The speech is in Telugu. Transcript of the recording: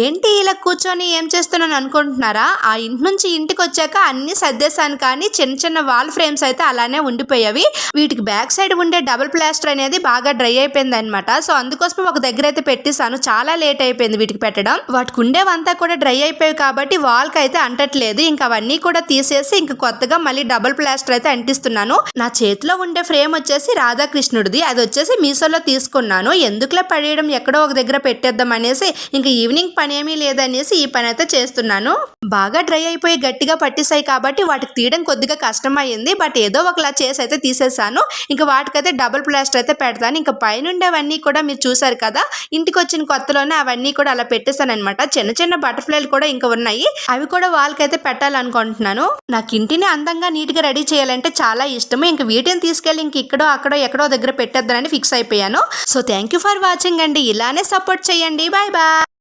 ఏంటి ఇలా కూర్చొని ఏం చేస్తున్నాను అనుకుంటున్నారా? ఆ ఇంటి నుంచి ఇంటికి వచ్చాక అన్ని సర్దేశాను కానీ చిన్న చిన్న వాల్ ఫ్రేమ్స్ అయితే అలానే ఉండిపోయేవి. వీటికి బ్యాక్ సైడ్ ఉండే డబుల్ ప్లాస్టర్ అనేది బాగా డ్రై అయిపోయింది అనమాట సో అందుకోసం ఒక దగ్గర అయితే పెట్టేశాను. చాలా లేట్ అయిపోయింది వీటికి పెట్టడం. వాటికి ఉండేవంతా కూడా డ్రై అయిపోయాయి కాబట్టి వాల్కి అయితే అంటట్లేదు. ఇంకా అవన్నీ కూడా తీసేసి ఇంకా కొత్తగా మళ్ళీ డబుల్ ప్లాస్టర్ అయితే అంటిస్తున్నాను. నా చేతిలో ఉండే ఫ్రేమ్ వచ్చేసి రాధాకృష్ణుడిది. అది వచ్చేసి మీషోలో తీసుకున్నాను. ఎందుకులే పడేయడం? ఎక్కడో ఒక దగ్గర పెట్టేద్దాం అనేసి ఇంకా ఈవినింగ్ పని ఏమీ లేదనేసి ఈ పని అయితే చేస్తున్నాను. బాగా డ్రై అయిపోయి గట్టిగా పట్టేశాయి కాబట్టి వాటికి తీయడం కొద్దిగా కష్టం అయ్యింది బట్ ఏదో ఒకలా చేసి అయితే తీసేసాను ఇంకా వాటికైతే డబుల్ ప్లాస్టర్ అయితే పెడతాను. ఇంకా పైన ఉండేవన్నీ కూడా మీరు చూసారు కదా ఇంటికి వచ్చిన కొత్తలోనే అవన్నీ కూడా అలా పెట్టేశాను అనమాట చిన్న చిన్న బటర్ఫ్లైలు కూడా ఇంకా ఉన్నాయి. అవి కూడా వాళ్ళకైతే పెట్టాలనుకుంటున్నాను. నాకు ఇంటిని అందంగా నీట్గా రెడీ చేయాలంటే చాలా ఇష్టము. ఇంకా వీటిని తీసుకెళ్ళి ఇంక ఇక్కడో అక్కడో ఎక్కడో దగ్గర పెట్టేద్దానని ఫిక్స్ అయిపోయాను. So thank you for watching అండి. ఇలానే సపోర్ట్ చేయండి. Bye bye